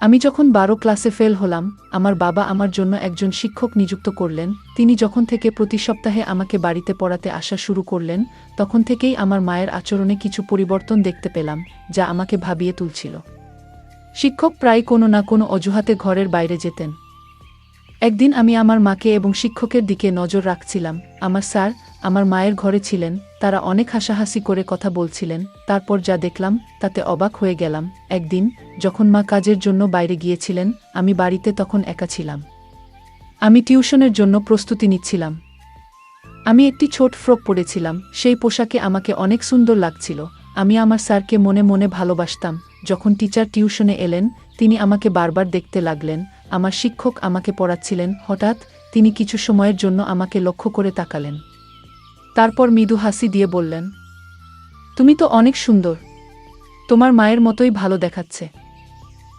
আমি যখন বারো ক্লাসে ফেল হলাম, আমার বাবা আমার জন্য একজন শিক্ষক নিযুক্ত করলেন, তিনি যখন থেকে প্রতি সপ্তাহে আমাকে বাড়িতে পড়াতে আসা শুরু করলেন, তখন থেকেই আমার মায়ের আচরণে কিছু পরিবর্তন দেখতে পেলাম, যা আমাকে ভাবিয়ে তুলছিল। শিক্ষক প্রায় কোনো না কোনো অজুহাতে ঘরের বাইরে যেতেন। একদিন আমি আমার মাকে এবং শিক্ষকের দিকে নজর রাখছিলাম, আমার স্যার আমার মায়ের ঘরে ছিলেন তারা অনেক হাসাহাসি করে কথা বলছিলেন, তারপর যা দেখলাম, তাতে অবাক হয়ে গেলাম। একদিন, যখন মা কাজের জন্য বাইরে গিয়েছিলেন, আমি বাড়িতে তখন একা ছিলাম। আমি টিউশনের জন্য প্রস্তুতি নিচ্ছিলাম। আমি একটি ছোট ফ্রক পরেছিলাম, সেই পোশাকে আমাকে অনেক সুন্দর লাগছিল। আমি আমার স্যারকে মনে মনে ভালোবাসতাম। যখন টিচার টিউশনে এলেন, তিনি আমাকে বারবার দেখতে লাগলেন। আমার শিক্ষক আমাকে পড়াচ্ছিলেন, হঠাৎ তিনি কিছু সময়ের জন্য আমাকে লক্ষ্য করে তাকালেন। তারপর মৃদু হাসি দিয়ে বললেন, তুমি তো অনেক সুন্দর। তোমার মায়ের মতোই ভালো দেখাচ্ছে।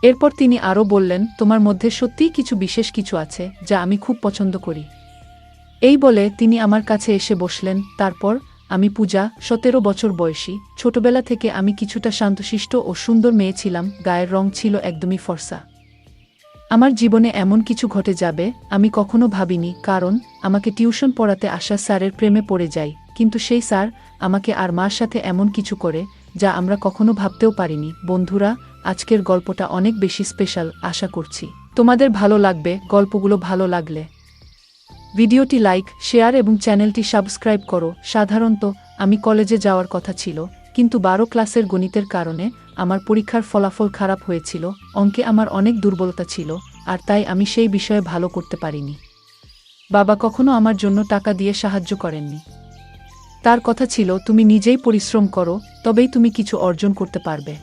এরপর তিনি আরও বললেন, তোমার মধ্যে সত্যিই কিছু বিশেষ কিছু আছে যা আমি খুব পছন্দ করি। এই বলে তিনি আমার কাছে এসে বসলেন। তারপর, আমি পূজা, সতেরো বছর বয়সী। ছোটবেলা থেকে আমি কিছুটা শান্তশিষ্ট ও সুন্দর মেয়ে ছিলাম। গায়ের রং ছিল একদমই ফর্সা। আমার জীবনে এমন কিছু ঘটে যাবে, আমি কখনো ভাবিনি, কারণ আমাকে টিউশন পড়াতে আসা স্যারের প্রেমে পড়ে যাই, কিন্তু সেই স্যার আমাকে আর মার সাথে এমন কিছু করে, যা আমরা কখনো ভাবতেও পারিনি। বন্ধুরা, আজকের গল্পটা অনেক বেশি স্পেশাল, আশা করছি। তোমাদের ভালো লাগবে, গল্পগুলো ভালো লাগলে। ভিডিওটি লাইক, শেয়ার এবং চ্যানেলটি সাবস্ক্রাইব করো। সাধারণত, আমি কলেজে যাওয়ার কথা ছিল, কিন্তু বারো ক্লাসের গণিতের কারণে আমার পরীক্ষার ফলাফল খারাপ হয়েছিল, অঙ্কে আমার অনেক দুর্বলতা ছিল, আর তাই আমি সেই বিষয়ে ভালো করতে পারিনি। বাবা কখনো আমার জন্য টাকা দিয়ে সাহায্য করেননি। তার কথা ছিল, তুমি নিজেই পরিশ্রম করো, তবেই তুমি কিছু অর্জন করতে পারবে।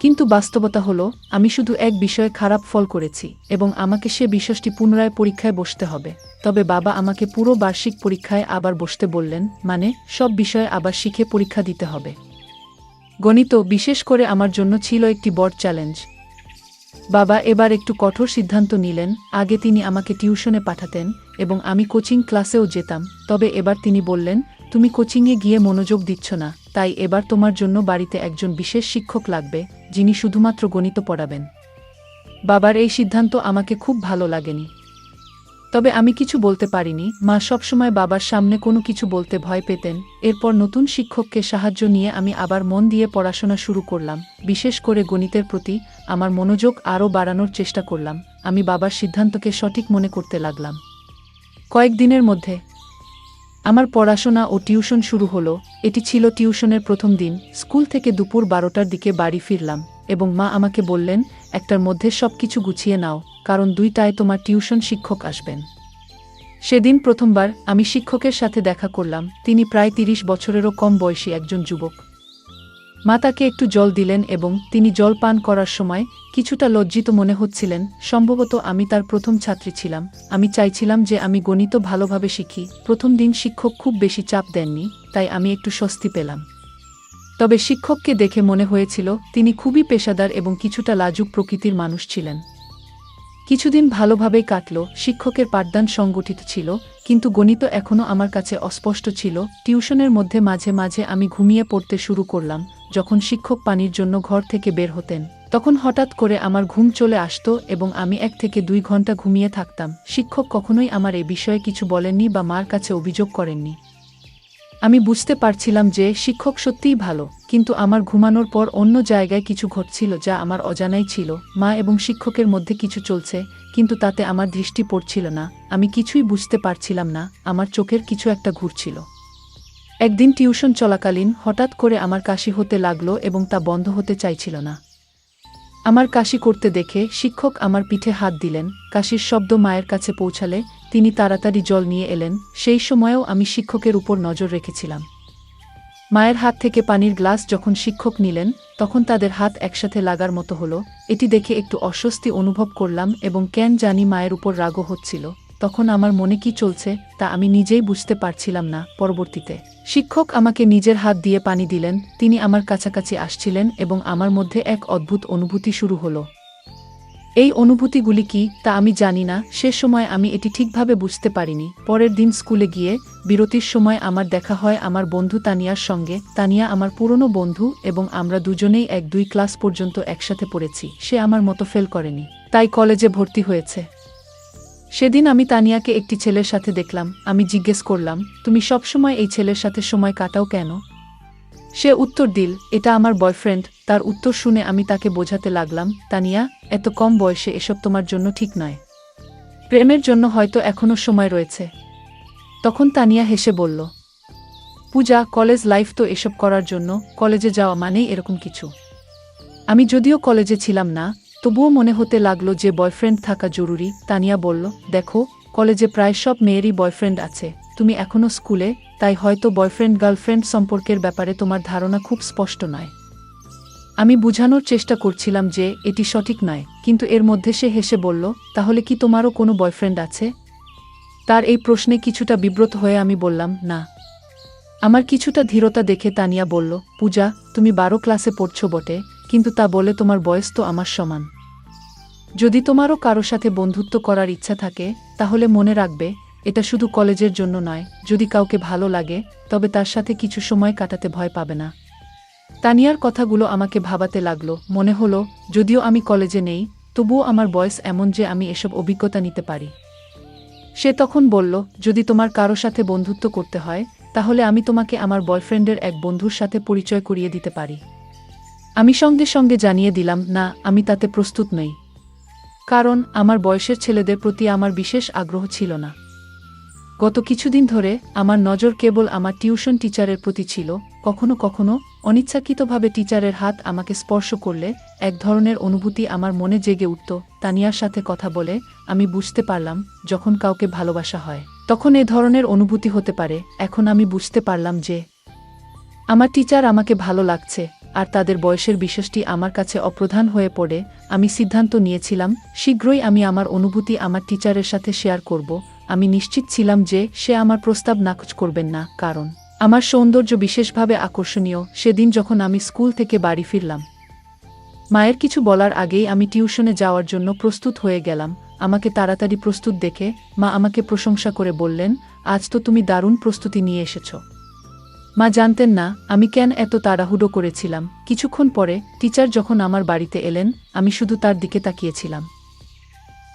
কিন্তু বাস্তবতা হলো, আমি শুধু এক বিষয়ে খারাপ ফল করেছি, এবং আমাকে সে বিষয়টি পুনরায় পরীক্ষায় বসতে হবে। তবে বাবা আমাকে পুরো বার্ষিক পরীক্ষায় আবার বসতে বললেন মানে সব বিষয়ে আবার শিখে পরীক্ষা দিতে হবে। গণিত বিশেষ করে আমার জন্য ছিল একটি বড় চ্যালেঞ্জ। বাবা এবার একটু কঠোর সিদ্ধান্ত নিলেন, আগে তিনি আমাকে টিউশনে পাঠাতেন এবং আমি কোচিং ক্লাসেও যেতাম। তবে এবার তিনি বললেন, তুমি কোচিংয়ে গিয়ে মনোযোগ দিচ্ছ না, তাই এবার তোমার জন্য বাড়িতে একজন বিশেষ শিক্ষক লাগবে, যিনি শুধুমাত্র গণিত পড়াবেন। বাবার এই সিদ্ধান্ত আমাকে খুব ভালো লাগেনি। তবে আমি কিছু বলতে পারিনি। মা সবসময় বাবার সামনে কোনো কিছু বলতে ভয় পেতেন। এরপর নতুন শিক্ষককে সাহায্য নিয়ে আমি আবার মন দিয়ে পড়াশোনা শুরু করলাম। বিশেষ করে গণিতের প্রতি আমার মনোযোগ আরও বাড়ানোর চেষ্টা করলাম। আমি বাবার সিদ্ধান্তকে সঠিক মনে করতে লাগলাম। কয়েকদিনের মধ্যে আমার পড়াশোনা ও টিউশন শুরু হলো। এটি ছিল টিউশনের প্রথম দিন। স্কুল থেকে দুপুর বারোটার দিকে বাড়ি ফিরলাম। এবং মা আমাকে বললেন, একটার মধ্যে সব কিছু গুছিয়ে নাও, কারণ দুইটায় তোমার টিউশন শিক্ষক আসবেন। সেদিন প্রথমবার আমি শিক্ষকের সাথে দেখা করলাম, তিনি প্রায় তিরিশ বছরেরও কম বয়সী একজন যুবক। মা তাকে একটু জল দিলেন এবং তিনি জল পান করার সময় কিছুটা লজ্জিত মনে হচ্ছিলেন, সম্ভবত আমি তার প্রথম ছাত্রী ছিলাম। আমি চাইছিলাম যে আমি গণিত ভালোভাবে শিখি, প্রথম দিন শিক্ষক খুব বেশি চাপ দেননি, তাই আমি একটু স্বস্তি পেলাম। তবে শিক্ষককে দেখে মনে হয়েছিল তিনি খুবই পেশাদার এবং কিছুটা লাজুক প্রকৃতির মানুষ ছিলেন। কিছুদিন ভালোভাবেই কাটল, শিক্ষকের পাঠদান সংগঠিত ছিল, কিন্তু গণিত এখনও আমার কাছে অস্পষ্ট ছিল। টিউশনের মধ্যে মাঝে মাঝে আমি ঘুমিয়ে পড়তে শুরু করলাম, যখন শিক্ষক পানির জন্য ঘর থেকে বের হতেন। তখন হঠাৎ করে আমার ঘুম চলে আসত এবং আমি এক থেকে দুই ঘণ্টা ঘুমিয়ে থাকতাম। শিক্ষক কখনোই আমার এ বিষয়ে কিছু বলেননি বা মার কাছে অভিযোগ করেননি। আমি বুঝতে পারছিলাম যে শিক্ষক সত্যিই ভালো, কিন্তু আমার ঘুমানোর পর অন্য জায়গায় কিছু ঘটছিল যা আমার অজানাই ছিল, মা এবং শিক্ষকের মধ্যে কিছু চলছে, কিন্তু তাতে আমার দৃষ্টি পড়ছিল না, আমি কিছুই বুঝতে পারছিলাম না, আমার চোখের কিছু একটা ঘুরছিল। একদিন টিউশন চলাকালীন হঠাৎ করে আমার কাশি হতে লাগল এবং তা বন্ধ হতে চাইছিল না। আমার কাশি করতে দেখে শিক্ষক আমার পিঠে হাত দিলেন, কাশির শব্দ মায়ের কাছে পৌঁছালে তিনি তাড়াতাড়ি জল নিয়ে এলেন, সেই সময়েও আমি শিক্ষকের উপর নজর রেখেছিলাম। মায়ের হাত থেকে পানির গ্লাস যখন শিক্ষক নিলেন, তখন তাদের হাত একসাথে লাগার মতো হলো, এটি দেখে একটু অস্বস্তি অনুভব করলাম এবং কেন জানি মায়ের উপর রাগও হচ্ছিল। তখন আমার মনে কি চলছে, তা আমি নিজেই বুঝতে পারছিলাম না পরবর্তীতে। শিক্ষক আমাকে নিজের হাত দিয়ে পানি দিলেন, তিনি আমার কাছাকাছি আসছিলেন এবং আমার মধ্যে এক অদ্ভুত অনুভূতি শুরু হলো। এই অনুভূতিগুলি কি, তা আমি জানি না, সে সময় আমি এটি ঠিকভাবে বুঝতে পারিনি। পরের দিন স্কুলে গিয়ে, বিরতির সময় আমার দেখা হয় আমার বন্ধু তানিয়ার সঙ্গে। তানিয়া আমার পুরনো বন্ধু এবং আমরা দুজনেই এক দুই ক্লাস পর্যন্ত একসাথে পড়েছি। সে আমার মতো ফেল করেনি। তাই কলেজে ভর্তি হয়েছে। সেদিন আমি তানিয়াকে একটি ছেলের সাথে দেখলাম। আমি জিজ্ঞেস করলাম, তুমি সবসময় এই ছেলের সাথে সময় কাটাও কেন? সে উত্তর দিল, এটা আমার বয়ফ্রেন্ড। তার উত্তর শুনে আমি তাকে বোঝাতে লাগলাম, তানিয়া, এত কম বয়সে এসব তোমার জন্য ঠিক নয়। প্রেমের জন্য হয়তো এখনও সময় রয়েছে। তখন তানিয়া হেসে বলল, পূজা, কলেজ লাইফ তো এসব করার জন্য, কলেজে যাওয়া মানেই এরকম কিছু। আমি যদিও কলেজে ছিলাম না তবুও মনে হতে লাগল যে বয়ফ্রেন্ড থাকা জরুরি, তানিয়া বলল, দেখো, কলেজে প্রায় সব মেয়েরই বয়ফ্রেন্ড আছে। তুমি এখনও স্কুলে, তাই হয়তো বয়ফ্রেন্ড গার্লফ্রেন্ড সম্পর্কের ব্যাপারে তোমার ধারণা খুব স্পষ্ট নয়। আমি বুঝানোর চেষ্টা করছিলাম যে এটি সঠিক নয়, কিন্তু এর মধ্যে সে হেসে বলল, তাহলে কি তোমারও কোনো বয়ফ্রেন্ড আছে? তার এই প্রশ্নে কিছুটা বিব্রত হয়ে আমি বললাম, না। আমার কিছুটা ধীরতা দেখে তানিয়া বলল, পূজা, তুমি বারো ক্লাসে পড়ছ বটে কিন্তু তা বলে তোমার বয়স তো আমার সমান। যদি তোমারও কারও সাথে বন্ধুত্ব করার ইচ্ছা থাকে, তাহলে মনে রাখবে, এটা শুধু কলেজের জন্য নয়, যদি কাউকে ভালো লাগে, তবে তার সাথে কিছু সময় কাটাতে ভয় পাবে না। তানিয়ার কথাগুলো আমাকে ভাবাতে লাগল, মনে হলো, যদিও আমি কলেজে নেই, তবুও আমার বয়স এমন যে আমি এসব অভিজ্ঞতা নিতে পারি। সে তখন বলল, যদি তোমার কারও সাথে বন্ধুত্ব করতে হয়, তাহলে আমি তোমাকে আমার বয়ফ্রেন্ডের এক বন্ধুর সাথে পরিচয় করিয়ে দিতে পারি। আমি সঙ্গে সঙ্গে জানিয়ে দিলাম, না, আমি তাতে প্রস্তুত নই। কারণ আমার বয়সের ছেলেদের প্রতি আমার বিশেষ আগ্রহ ছিল না। গত কিছুদিন ধরে আমার নজর কেবল আমার টিউশন টিচারের প্রতি ছিল। কখনো কখনো অনিচ্ছাকৃতভাবে টিচারের হাত আমাকে স্পর্শ করলে এক ধরনের অনুভূতি আমার মনে জেগে উঠত। তানিয়ার সাথে কথা বলে আমি বুঝতে পারলাম, যখন কাউকে ভালোবাসা হয়। তখন এ ধরনের অনুভূতি হতে পারে। এখন আমি বুঝতে পারলাম যে আমার টিচার আমাকে ভালো লাগছে। আর তাদের বয়সের বিষয়টি আমার কাছে অপ্রধান হয়ে পড়ে, আমি সিদ্ধান্ত নিয়েছিলাম, শীঘ্রই আমি আমার অনুভূতি আমার টিচারের সাথে শেয়ার করব, আমি নিশ্চিত ছিলাম যে সে আমার প্রস্তাব নাকচ করবেন না, কারণ আমার সৌন্দর্য বিশেষভাবে আকর্ষণীয়, সেদিন যখন আমি স্কুল থেকে বাড়ি ফিরলাম। মায়ের কিছু বলার আগেই আমি টিউশনে যাওয়ার জন্য প্রস্তুত হয়ে গেলাম, আমাকে তাড়াতাড়ি প্রস্তুত দেখে মা আমাকে প্রশংসা করে বললেন, আজ তো তুমি দারুণ প্রস্তুতি নিয়ে এসেছ। মা জানতেন না, আমি কেন এত তাড়াহুড়ো করেছিলাম। কিছুক্ষণ পরে টিচার যখন আমার বাড়িতে এলেন, আমি শুধু তার দিকে তাকিয়েছিলাম।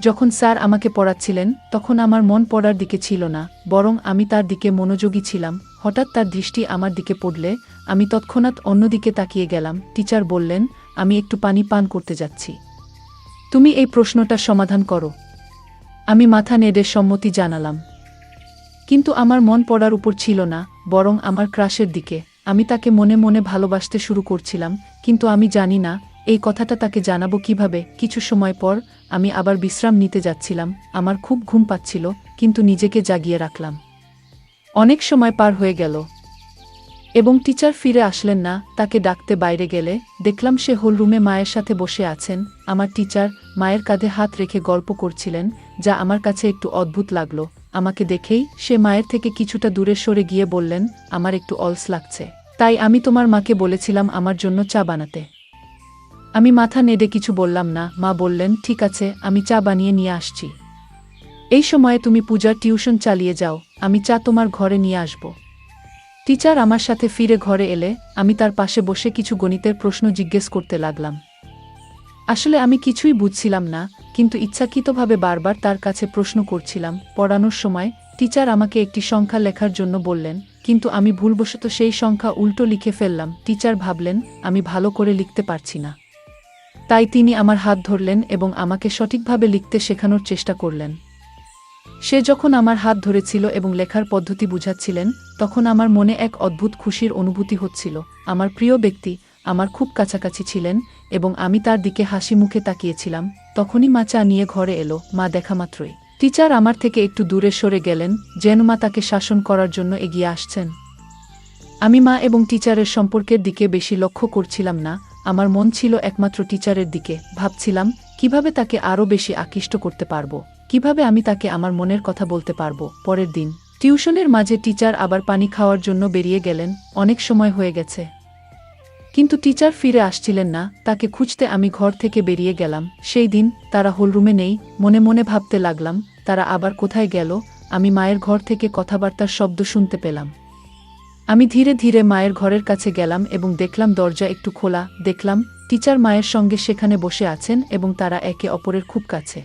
যখন স্যার আমাকে পড়াচ্ছিলেন, তখন আমার মন পড়ার দিকে ছিল না, বরং আমি তার দিকে মনোযোগী ছিলাম। হঠাৎ তার দৃষ্টি আমার দিকে পড়লে, আমি তৎক্ষণাৎ অন্যদিকে তাকিয়ে গেলাম। টিচার বললেন, আমি একটু পানি পান করতে যাচ্ছি। তুমি এই প্রশ্নটার সমাধান করো। আমি মাথা নেড়ে সম্মতি জানালাম। কিন্তু আমার মন পড়ার উপর ছিল না বরং আমার ক্রাশের দিকে। আমি তাকে মনে মনে ভালোবাসতে শুরু করছিলাম, কিন্তু আমি জানি না, এই কথাটা তাকে জানাব কীভাবে। কিছু সময় পর আমি আবার বিশ্রাম নিতে যাচ্ছিলাম, আমার খুব ঘুম পাচ্ছিল, কিন্তু নিজেকে জাগিয়ে রাখলাম। অনেক সময় পার হয়ে গেল। এবং টিচার ফিরে আসলেন না, তাকে ডাকতে বাইরে গেলে, দেখলাম সে হোলরুমে মায়ের সাথে বসে আছেন। আমার টিচার মায়ের কাঁধে হাত রেখে গল্প করছিলেন, যা আমার কাছে একটু অদ্ভুত লাগল। আমাকে দেখেই সে মায়ের থেকে কিছুটা দূরে সরে গিয়ে বললেন, আমার একটু অলস লাগছে। তাই আমি তোমার মাকে বলেছিলাম আমার জন্য চা বানাতে। আমি মাথা নেড়ে কিছু বললাম না। মা বললেন, ঠিক আছে, আমি চা বানিয়ে নিয়ে আসছি। এই সময়ে তুমি পূজার টিউশন চালিয়ে যাও। আমি চা তোমার ঘরে নিয়ে আসব। টিচার আমার সাথে ফিরে ঘরে এলে আমি তার পাশে বসে কিছু গণিতের প্রশ্ন জিজ্ঞেস করতে লাগলাম। আসলে আমি কিছুই বুঝছিলাম না, কিন্তু ইচ্ছাকৃতভাবে বারবার তার কাছে প্রশ্ন করছিলাম, পড়ানোর সময় টিচার আমাকে একটি সংখ্যা লেখার জন্য বললেন, কিন্তু আমি ভুলবশত সেই সংখ্যা উল্টো লিখে ফেললাম, টিচার ভাবলেন, আমি ভালো করে লিখতে পারছি না। তাই তিনি আমার হাত ধরলেন এবং আমাকে সঠিকভাবে লিখতে শেখানোর চেষ্টা করলেন। সে যখন আমার হাত ধরেছিল এবং লেখার পদ্ধতি বুঝাচ্ছিলেন, তখন আমার মনে এক অদ্ভুত খুশির অনুভূতি হচ্ছিল। আমার প্রিয় ব্যক্তি আমার খুব কাছাকাছি ছিলেন এবং আমি তার দিকে হাসি মুখে তাকিয়েছিলাম। তখনই মা চা নিয়ে ঘরে এলো। মা দেখা মাত্রই। টিচার আমার থেকে একটু দূরে সরে গেলেন, যেন মা তাকে শাসন করার জন্য এগিয়ে আসছেন। আমি মা এবং টিচারের সম্পর্কের দিকে বেশি লক্ষ্য করছিলাম না। আমার মন ছিল একমাত্র টিচারের দিকে। ভাবছিলাম, কীভাবে তাকে আরও বেশি আকৃষ্ট করতে পারব? কীভাবে আমি তাকে আমার মনের কথা বলতে পারব? পরের দিন। টিউশনের মাঝে টিচার আবার পানি খাওয়ার জন্য বেরিয়ে গেলেন। অনেক সময় হয়ে গেছে। কিন্তু টিচার ফিরে আসছিলেন না, তাকে খুঁজতে আমি ঘর থেকে বেরিয়ে গেলাম। সেই দিন তারা হোলরুমে নেই, মনে মনে ভাবতে লাগলাম, তারা আবার কোথায় গেল, আমি মায়ের ঘর থেকে কথাবার্তার শব্দ শুনতে পেলাম। আমি ধীরে ধীরে মায়ের ঘরের কাছে গেলাম এবং দেখলাম দরজা একটু খোলা, দেখলাম টিচার মায়ের সঙ্গে সেখানে বসে আছেন এবং তারা একে অপরের খুব কাছে।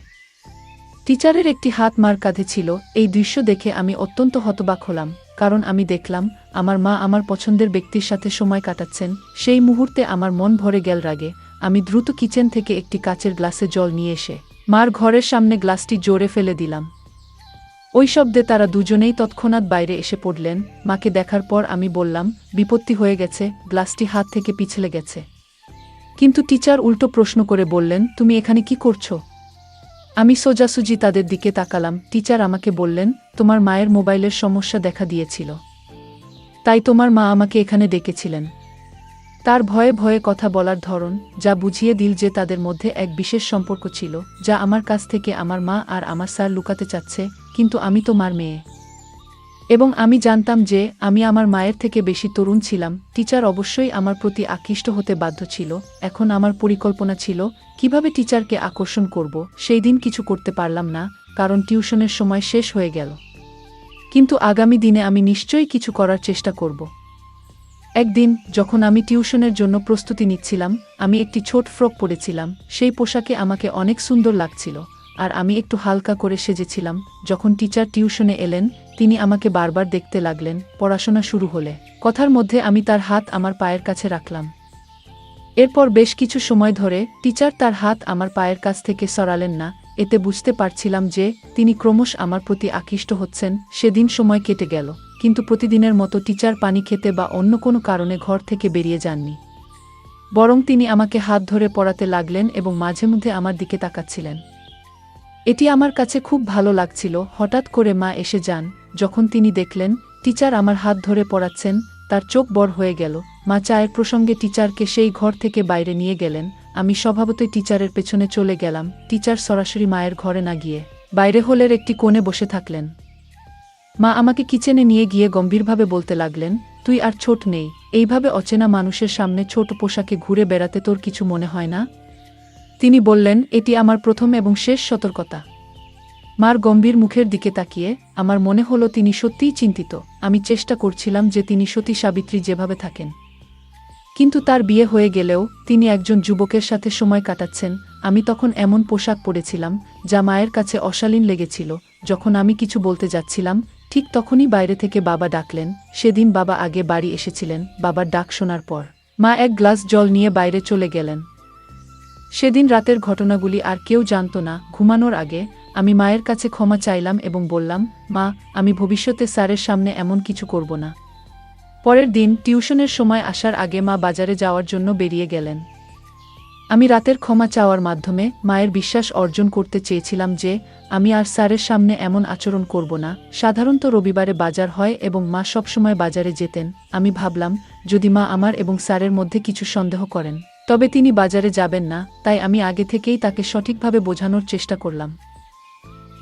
টিচারের একটি হাত মার কাঁধে ছিল, এই দৃশ্য দেখে আমি অত্যন্ত হতবাক হলাম। কারণ আমি দেখলাম, আমার মা আমার পছন্দের ব্যক্তির সাথে সময় কাটাচ্ছেন, সেই মুহূর্তে আমার মন ভরে গেল রাগে। আমি দ্রুত কিচেন থেকে একটি কাচের গ্লাসে জল নিয়ে এসে মার ঘরের সামনে গ্লাসটি জোরে ফেলে দিলাম। ওই শব্দে তারা দুজনেই তৎক্ষণাৎ বাইরে এসে পড়লেন। মাকে দেখার পর আমি বললাম, বিপত্তি হয়ে গেছে, গ্লাসটি হাত থেকে পিছলে গেছে। কিন্তু টিচার উল্টো প্রশ্ন করে বললেন, তুমি এখানে কি করছ? আমি সোজাসুজি তাদের দিকে তাকালাম। টিচার আমাকে বললেন, তোমার মায়ের মোবাইলের সমস্যা দেখা দিয়েছিল। তাই তোমার মা আমাকে এখানে ডেকেছিলেন। তার ভয়ে ভয়ে কথা বলার ধরন, যা বুঝিয়ে দিল যে তাদের মধ্যে এক বিশেষ সম্পর্ক ছিল, যা আমার কাছ থেকে আমার মা আর আমার স্যার লুকাতে চাচ্ছে, কিন্তু আমি তো মার মেয়ে। এবং আমি জানতাম যে আমি আমার মায়ের থেকে বেশি তরুণ ছিলাম। টিচার অবশ্যই আমার প্রতি আকৃষ্ট হতে বাধ্য ছিল। এখন আমার পরিকল্পনা ছিল, কীভাবে টিচারকে আকর্ষণ করব? সেই দিন কিছু করতে পারলাম না, কারণ টিউশনের সময় শেষ হয়ে গেল। কিন্তু আগামী দিনে আমি নিশ্চয়ই কিছু করার চেষ্টা করব। একদিন, যখন আমি টিউশনের জন্য প্রস্তুতি নিচ্ছিলাম, আমি একটি ছোট ফ্রক পরেছিলাম। সেই পোশাকে আমাকে অনেক সুন্দর লাগছিল। আর আমি একটু হালকা করে সেজেছিলাম। যখন টিচার টিউশনে এলেন তিনি আমাকে বারবার দেখতে লাগলেন, পড়াশোনা শুরু হলে। কথার মধ্যে আমি তার হাত আমার পায়ের কাছে রাখলাম। এরপর বেশ কিছু সময় ধরে টিচার তার হাত আমার পায়ের কাছ থেকে সরালেন না, এতে বুঝতে পারছিলাম যে তিনি ক্রমশ আমার প্রতি আকৃষ্ট হচ্ছেন, সেদিন সময় কেটে গেল, কিন্তু প্রতিদিনের মতো টিচার পানি খেতে বা অন্য কোনো কারণে ঘর থেকে বেরিয়ে যাননি। বরং তিনি আমাকে হাত ধরে পড়াতে লাগলেন এবং মাঝে মধ্যে আমার দিকে তাকাচ্ছিলেন। এটি আমার কাছে খুব ভালো লাগছিল, হঠাৎ করে মা এসে যান, যখন তিনি দেখলেন, টিচার আমার হাত ধরে পড়াচ্ছেন, তার চোখ বড় হয়ে গেল। মা চায়ের প্রসঙ্গে টিচারকে সেই ঘর থেকে বাইরে নিয়ে গেলেন। আমি স্বভাবতই টিচারের পেছনে চলে গেলাম। টিচার সরাসরি মায়ের ঘরে না গিয়ে বাইরে হলের একটি কোণে বসে থাকলেন। মা আমাকে কিচেনে নিয়ে গিয়ে গম্ভীরভাবে বলতে লাগলেন, তুই আর ছোট নেই। এইভাবে অচেনা মানুষের সামনে ছোট পোশাকে ঘুরে বেড়াতে তোর কিছু মনে হয় না? তিনি বললেন, এটি আমার প্রথম এবং শেষ সতর্কতা। মার গম্ভীর মুখের দিকে তাকিয়ে, আমার মনে হলো তিনি সত্যিই চিন্তিত। আমি চেষ্টা করছিলাম যে তিনি সতী সাবিত্রী যেভাবে থাকেন। কিন্তু তার বিয়ে হয়ে গেলেও তিনি একজন যুবকের সাথে সময় কাটাচ্ছেন। আমি তখন এমন পোশাক পরেছিলাম, যা মায়ের কাছে অশালীন লেগেছিল। যখন আমি কিছু বলতে যাচ্ছিলাম, ঠিক তখনই বাইরে থেকে বাবা ডাকলেন। সেদিন বাবা আগে বাড়ি এসেছিলেন। বাবার ডাক শোনার পর মা এক গ্লাস জল নিয়ে বাইরে চলে গেলেন। সেদিন রাতের ঘটনাগুলি আর কেউ জানত না। ঘুমানোর আগে আমি মায়ের কাছে ক্ষমা চাইলাম এবং বললাম, মা, আমি ভবিষ্যতে স্যারের সামনে এমন কিছু করব না। পরের দিন টিউশনের সময় আসার আগে মা বাজারে যাওয়ার জন্য বেরিয়ে গেলেন। আমি রাতের ক্ষমা চাওয়ার মাধ্যমে মায়ের বিশ্বাস অর্জন করতে চেয়েছিলাম যে, আমি আর স্যারের সামনে এমন আচরণ করব না। সাধারণত রবিবারে বাজার হয় এবং মা সবসময় বাজারে যেতেন। আমি ভাবলাম, যদি মা আমার এবং স্যারের মধ্যে কিছু সন্দেহ করেন তবে তিনি বাজারে যাবেন না, তাই আমি আগে থেকেই তাকে সঠিকভাবে বোঝানোর চেষ্টা করলাম।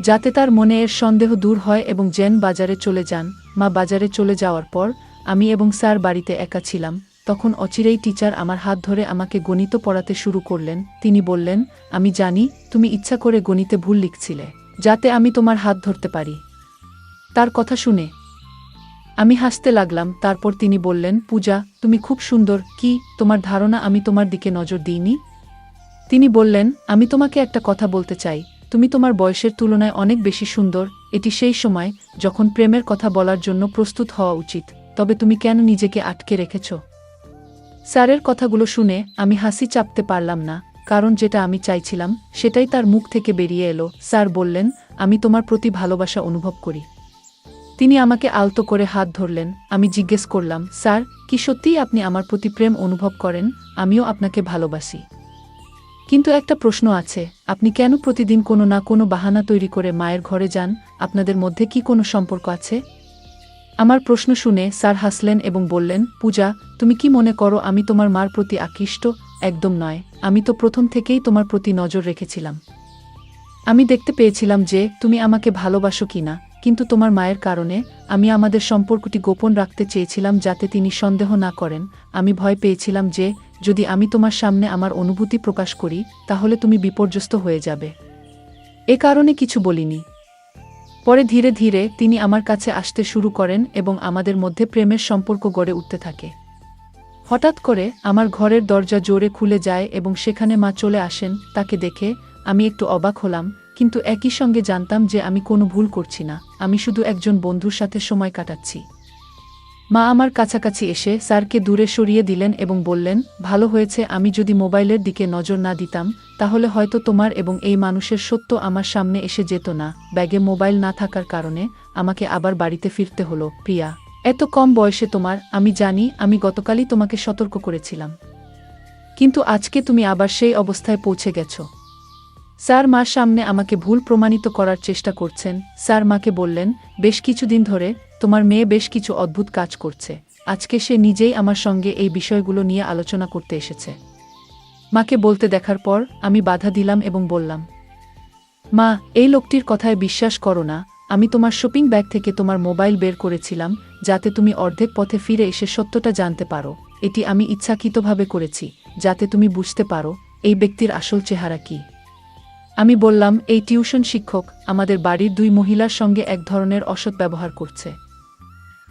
যাতে তার মনে এর সন্দেহ দূর হয় এবং জেন বাজারে চলে যান, মা বাজারে চলে যাওয়ার পর আমি এবং স্যার বাড়িতে একা ছিলাম, তখন অচিরেই টিচার আমার হাত ধরে আমাকে গণিত পড়াতে শুরু করলেন, তিনি বললেন, আমি জানি, তুমি ইচ্ছা করে গণিতে ভুল লিখছিলে, যাতে আমি তোমার হাত ধরতে পারি। তার কথা শুনে আমি হাসতে লাগলাম, তারপর তিনি বললেন, পূজা, তুমি খুব সুন্দর, কি, তোমার ধারণা আমি তোমার দিকে নজর দিইনি? তিনি বললেন, আমি তোমাকে একটা কথা বলতে চাই, তুমি তোমার বয়সের তুলনায় অনেক বেশি সুন্দর, এটি সেই সময় যখন প্রেমের কথা বলার জন্য প্রস্তুত হওয়া উচিত, তবে তুমি কেন নিজেকে আটকে রেখেছ? স্যারের কথাগুলো শুনে আমি হাসি চাপতে পারলাম না, কারণ যেটা আমি চাইছিলাম, সেটাই তার মুখ থেকে বেরিয়ে এলো। স্যার বললেন, আমি তোমার প্রতি ভালোবাসা অনুভব করি। তিনি আমাকে আলতো করে হাত ধরলেন। আমি জিজ্ঞেস করলাম, স্যার, কি সত্যিই আপনি আমার প্রতি প্রেম অনুভব করেন? আমিও আপনাকে ভালোবাসি। কিন্তু একটা প্রশ্ন আছে, আপনি কেন প্রতিদিন কোনো না কোনো বাহানা তৈরি করে মায়ের ঘরে যান? আপনাদের মধ্যে কি কোনো সম্পর্ক আছে? আমার প্রশ্ন শুনে স্যার হাসলেন এবং বললেন, পূজা, তুমি কি মনে করো আমি তোমার মার প্রতি আকৃষ্ট? একদম নয়। আমি তো প্রথম থেকেই তোমার প্রতি নজর রেখেছিলাম। আমি দেখতে পেয়েছিলাম যে তুমি আমাকে ভালোবাসো কিনা কিন্তু তোমার মায়ের কারণে আমি আমাদের সম্পর্কটি গোপন রাখতে চেয়েছিলাম যাতে তিনি সন্দেহ না করেন। আমি ভয় পেয়েছিলাম যে, যদি আমি তোমার সামনে আমার অনুভূতি প্রকাশ করি, তাহলে তুমি বিপর্যস্ত হয়ে যাবে। এ কারণে কিছু বলিনি। পরে ধীরে ধীরে তিনি আমার কাছে আসতে শুরু করেন এবং আমাদের মধ্যে প্রেমের সম্পর্ক গড়ে উঠতে থাকে। হঠাৎ করে আমার ঘরের দরজা জোরে খুলে যায় এবং সেখানে মা চলে আসেন, তাকে দেখে আমি একটু অবাক হলাম কিন্তু একই সঙ্গে জানতাম যে আমি কোনো ভুল করছি না, আমি শুধু একজন বন্ধুর সাথে সময় কাটাচ্ছি। মা আমার কাছাকাছি এসে স্যারকে দূরে সরিয়ে দিলেন এবং বললেন, ভালো হয়েছে, আমি যদি মোবাইলের দিকে নজর না দিতাম, তাহলে হয়তো তোমার এবং এই মানুষের সত্য আমার সামনে এসে যেত না। ব্যাগে মোবাইল না থাকার কারণে আমাকে আবার বাড়িতে ফিরতে হলো, প্রিয়া। এত কম বয়সে তোমার, আমি জানি, আমি গতকালই তোমাকে সতর্ক করেছিলাম। কিন্তু আজকে তুমি আবার সেই অবস্থায় পৌঁছে গেছো। স্যার মার সামনে আমাকে ভুল প্রমাণিত করার চেষ্টা করছেন। স্যার মাকে বললেন, বেশ কিছুদিন ধরে তোমার মেয়ে বেশ কিছু অদ্ভুত কাজ করছে। আজকে সে নিজেই আমার সঙ্গে এই বিষয়গুলো নিয়ে আলোচনা করতে এসেছে। মাকে বলতে দেখার পর আমি বাধা দিলাম এবং বললাম, মা, এই লোকটির কথায় বিশ্বাস করো না। আমি তোমার শপিং ব্যাগ থেকে তোমার মোবাইল বের করেছিলাম, যাতে তুমি অর্ধেক পথে ফিরে এসে সত্যটা জানতে পারো। এটি আমি ইচ্ছাকৃতভাবে করেছি, যাতে তুমি বুঝতে পারো, এই ব্যক্তির আসল চেহারা কী। আমি বললাম, এই টিউশন শিক্ষক আমাদের বাড়ির দুই মহিলার সঙ্গে এক ধরনের অসৎ ব্যবহার করছে।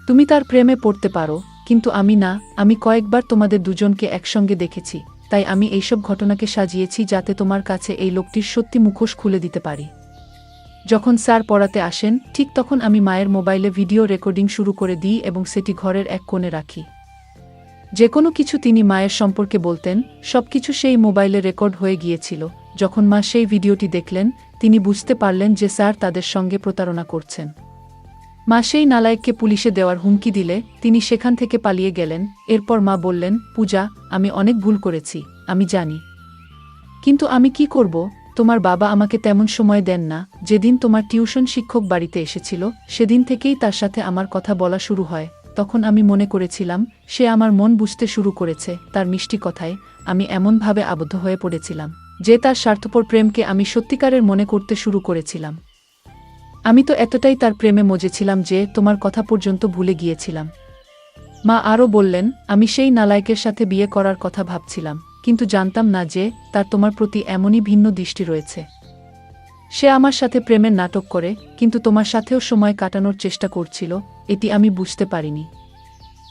তুমি তার প্রেমে পড়তে পারো, কিন্তু আমি না, আমি কয়েকবার তোমাদের দুজনকে একসঙ্গে দেখেছি, তাই আমি এইসব ঘটনাকে সাজিয়েছি যাতে তোমার কাছে এই লোকটির সত্যি মুখোশ খুলে দিতে পারি। যখন স্যার পড়াতে আসেন, ঠিক তখন আমি মায়ের মোবাইলে ভিডিও রেকর্ডিং শুরু করে দিই এবং সেটি ঘরের এক কোণে রাখি। যে কোনো কিছু তিনি মায়ের সম্পর্কে বলতেন সব কিছু সেই মোবাইলে রেকর্ড হয়ে গিয়েছিল। যখন মা সেই ভিডিওটি দেখলেন, তিনি বুঝতে পারলেন যে স্যার তাদের সঙ্গে প্রতারণা করছেন। মা সেই নালায়ককে পুলিশে দেওয়ার হুমকি দিলে তিনি সেখান থেকে পালিয়ে গেলেন। এরপর মা বললেন, পূজা, আমি অনেক ভুল করেছি, আমি জানি। কিন্তু আমি কি করব? তোমার বাবা আমাকে তেমন সময় দেন না। যেদিন তোমার টিউশন শিক্ষক বাড়িতে এসেছিল, সেদিন থেকেই তার সাথে আমার কথা বলা শুরু হয়। তখন আমি মনে করেছিলাম, সে আমার মন বুঝতে শুরু করেছে, তার মিষ্টি কথায়। আমি এমনভাবে আবদ্ধ হয়ে পড়েছিলাম। যে তার স্বার্থপর প্রেমকে আমি সত্যিকারের মনে করতে শুরু করেছিলাম। আমি তো এতটাই তার প্রেমে মজেছিলাম যে তোমার কথা পর্যন্ত ভুলে গিয়েছিলাম। মা আরও বললেন, আমি সেই নালায়কের সাথে বিয়ে করার কথা ভাবছিলাম, কিন্তু জানতাম না যে তার তোমার প্রতি এমনই ভিন্ন দৃষ্টি রয়েছে। সে আমার সাথে প্রেমের নাটক করে, কিন্তু তোমার সাথেও সময় কাটানোর চেষ্টা করছিল, এটি আমি বুঝতে পারিনি।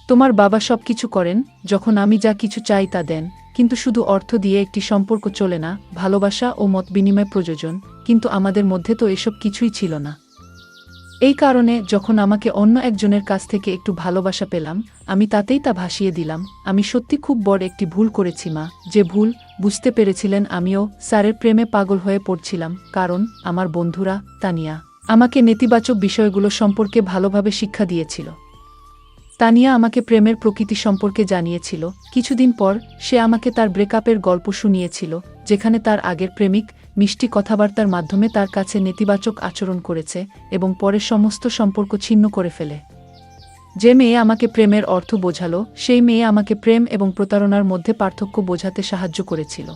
তোমার বাবা সব কিছু করেন, যখন আমি যা কিছু চাই তা দেন কিন্তু শুধু অর্থ দিয়ে একটি সম্পর্ক চলে না, ভালোবাসা ও মত বিনিময় প্রয়োজন, কিন্তু আমাদের মধ্যে তো এসব কিছুই ছিল না। এই কারণে যখন আমাকে অন্য একজনের কাছ থেকে একটু ভালোবাসা পেলাম, আমি তাতেই তা ভাসিয়ে দিলাম। আমি সত্যি খুব বড় একটি ভুল করেছি, মা। যে ভুল, বুঝতে পেরেছিলেন আমিও স্যারের প্রেমে পাগল হয়ে পড়ছিলাম, কারণ আমার বন্ধুরা তানিয়া। আমাকে নেতিবাচক বিষয়গুলো সম্পর্কে ভালোভাবে শিক্ষা দিয়েছিল। তানিয়া আমাকে প্রেমের প্রকৃতি সম্পর্কে জানিয়েছিল। কিছুদিন পর সে আমাকে তার ব্রেকআপের গল্প শুনিয়েছিল, যেখানে তার আগের প্রেমিক মিষ্টি কথাবার্তার মাধ্যমে তার কাছে নেতিবাচক আচরণ করেছে এবং পরে সমস্ত সম্পর্ক ছিন্ন করে ফেলে। যে মেয়ে আমাকে প্রেমের অর্থ বোঝালো, সেই মেয়ে আমাকে প্রেম এবং প্রতারণার মধ্যে পার্থক্য বোঝাতে সাহায্য করেছিল।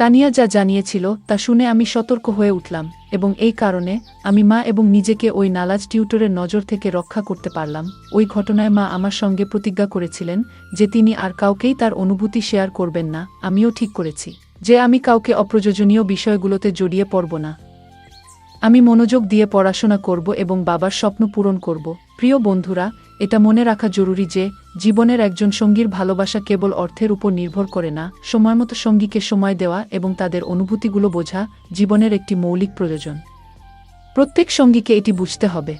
তানিয়া যা জানিয়েছিল তা শুনে আমি সতর্ক হয়ে উঠলাম এবং এই কারণে আমি মা এবং নিজেকে ওই নালাজ টিউটরের নজর থেকে রক্ষা করতে পারলাম। ওই ঘটনায় মা আমার সঙ্গে প্রতিজ্ঞা করেছিলেন যে তিনি আর কাউকেই তার অনুভূতি শেয়ার করবেন না, আমিও ঠিক করেছি যে আমি কাউকে অপ্রয়োজনীয় বিষয়গুলোতে জড়িয়ে পড়ব না। আমি মনোযোগ দিয়ে পড়াশোনা করব এবং বাবার স্বপ্ন পূরণ করব। প্রিয় বন্ধুরা এটা মনে রাখা জরুরি যে, জীবনের একজন সঙ্গীর ভালোবাসা কেবল অর্থের উপর নির্ভর করে না সময়মতো সঙ্গীকে সময় দেওয়া এবং তাদের অনুভূতিগুলো বোঝা জীবনের একটি মৌলিক প্রয়োজন। প্রত্যেক সঙ্গীকে এটি বুঝতে হবে।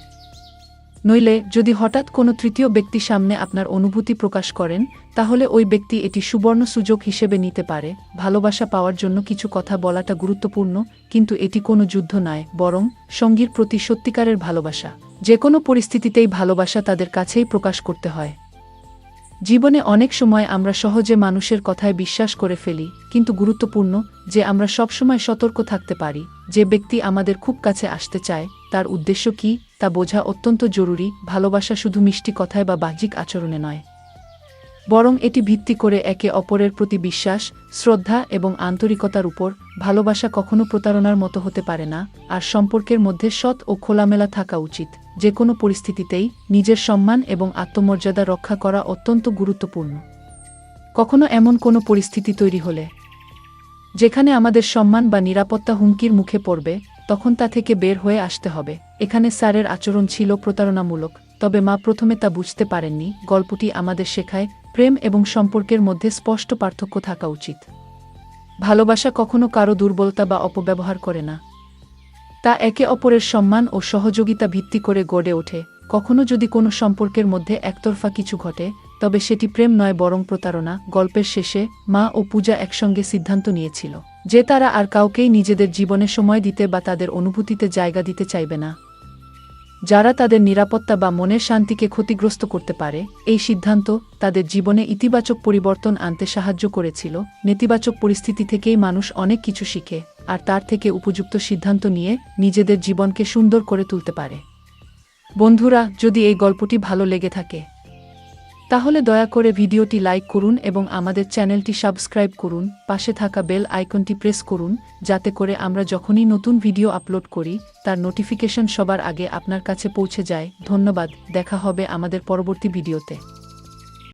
নইলে যদি হঠাৎ কোনো তৃতীয় ব্যক্তি সামনে আপনার অনুভূতি প্রকাশ করেন, তাহলে ওই ব্যক্তি এটি সুবর্ণ সুযোগ হিসেবে নিতে পারে। ভালোবাসা পাওয়ার জন্য কিছু কথা বলাটা গুরুত্বপূর্ণ, কিন্তু এটি কোনো যুদ্ধ নয়, বরং সঙ্গীর প্রতি সত্যিকারের ভালোবাসা। যে কোনো পরিস্থিতিতেই ভালোবাসা তাদের কাছেই প্রকাশ করতে হয়। জীবনে অনেক সময় আমরা সহজে মানুষের কথায় বিশ্বাস করে ফেলি, কিন্তু গুরুত্বপূর্ণ যে আমরা সবসময় সতর্ক থাকতে পারি। যে ব্যক্তি আমাদের খুব কাছে আসতে চায়, তার উদ্দেশ্য কি? তা বোঝা অত্যন্ত জরুরি, ভালোবাসা শুধু মিষ্টি কথায় বা বাহ্যিক আচরণে নয়। বরং এটি ভিত্তি করে একে অপরের প্রতি বিশ্বাস, শ্রদ্ধা এবং আন্তরিকতার উপর ভালোবাসা কখনো প্রতারণার মতো হতে পারে না, আর সম্পর্কের মধ্যে সৎ ও খোলামেলা থাকা উচিত। যে কোনো পরিস্থিতিতেই নিজের সম্মান এবং আত্মমর্যাদা রক্ষা করা অত্যন্ত গুরুত্বপূর্ণ। কখনো এমন কোনো পরিস্থিতি তৈরি হলে, যেখানে আমাদের সম্মান বা নিরাপত্তা হুমকির মুখে পড়বে, তখন তা থেকে বের হয়ে আসতে হবে। এখানে স্যারের আচরণ ছিল প্রতারণামূলক, তবে মা প্রথমে তা বুঝতে পারেননি, গল্পটি আমাদের শেখায় প্রেম এবং সম্পর্কের মধ্যে স্পষ্ট পার্থক্য থাকা উচিত। ভালোবাসা কখনো কারও দুর্বলতা বা অপব্যবহার করে না। তা একে অপরের সম্মান ও সহযোগিতা ভিত্তি করে গড়ে ওঠে, কখনো যদি কোনো সম্পর্কের মধ্যে একতরফা কিছু ঘটে, তবে সেটি প্রেম নয় বরং প্রতারণা, গল্পের শেষে মা ও পূজা একসঙ্গে সিদ্ধান্ত নিয়েছিল, যে তারা আর কাউকেই নিজেদের জীবনে সময় দিতে বা তাদের অনুভূতিতে জায়গা দিতে চাইবে না। যারা তাদের নিরাপত্তা বা মনের শান্তিকে ক্ষতিগ্রস্ত করতে পারে, এই সিদ্ধান্ত তাদের জীবনে ইতিবাচক পরিবর্তন আনতে সাহায্য করেছিল। নেতিবাচক পরিস্থিতি থেকেই মানুষ অনেক কিছু শিখে, আর তার থেকে উপযুক্ত সিদ্ধান্ত নিয়ে নিজেদের জীবনকে সুন্দর করে তুলতে পারে। বন্ধুরা, যদি এই গল্পটি ভালো লেগে থাকে তাহলে দয়া করে ভিডিওটি লাইক করুন এবং আমাদের চ্যানেলটি সাবস্ক্রাইব করুন, পাশে থাকা বেল আইকনটি প্রেস করুন, যাতে করে আমরা যখনই নতুন ভিডিও আপলোড করি, তার নোটিফিকেশন সবার আগে আপনার কাছে পৌঁছে যায়। ধন্যবাদ, দেখা হবে আমাদের পরবর্তী ভিডিওতে।